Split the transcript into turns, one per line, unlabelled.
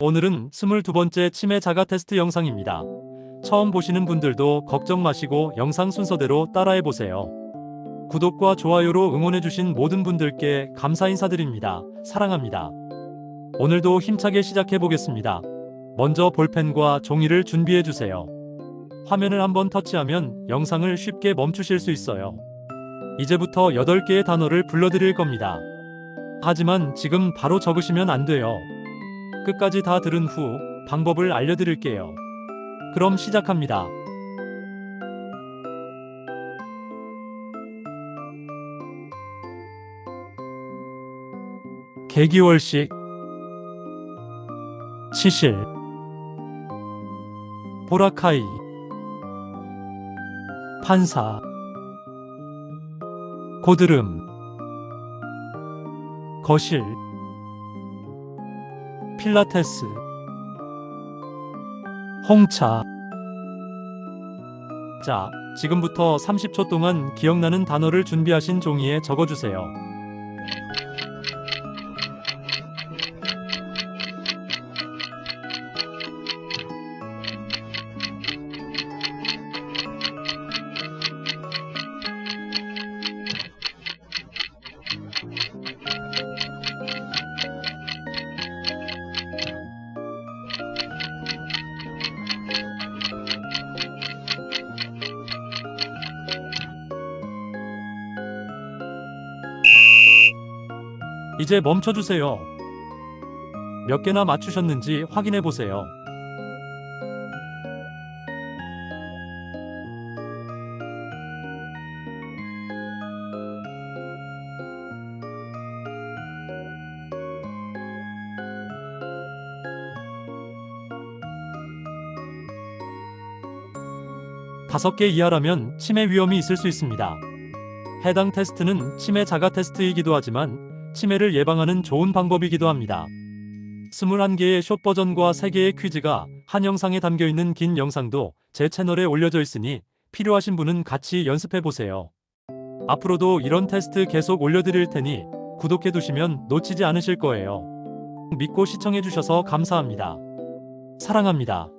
오늘은 22번째 치매 자가 테스트 영상입니다. 처음 보시는 분들도 걱정 마시고 영상 순서대로 따라해 보세요. 구독과 좋아요로 응원해주신 모든 분들께 감사 인사드립니다. 사랑합니다. 오늘도 힘차게 시작해 보겠습니다. 먼저 볼펜과 종이를 준비해 주세요. 화면을 한번 터치하면 영상을 쉽게 멈추실 수 있어요. 이제부터 8개의 단어를 불러드릴 겁니다. 하지만 지금 바로 적으시면 안 돼요. 끝까지 다 들은 후 방법을 알려드릴게요. 그럼 시작합니다. 개기월식 치실 보라카이 판사 고드름 거실 필라테스 홍차 자, 지금부터 30초 동안 기억나는 단어를 준비하신 종이에 적어주세요. 이제 멈춰주세요. 몇 개나 맞추셨는지 확인해 보세요. 다섯 개 이하라면 치매 위험이 있을 수 있습니다. 해당 테스트는 치매 자가 테스트이기도 하지만 치매를 예방하는 좋은 방법이기도 합니다. 21개의 숏 버전과 3개의 퀴즈가 한 영상에 담겨 있는 긴 영상도 제 채널에 올려져 있으니 필요하신 분은 같이 연습해 보세요. 앞으로도 이런 테스트 계속 올려드릴 테니 구독해 두시면 놓치지 않으실 거예요. 믿고 시청해 주셔서 감사합니다. 사랑합니다.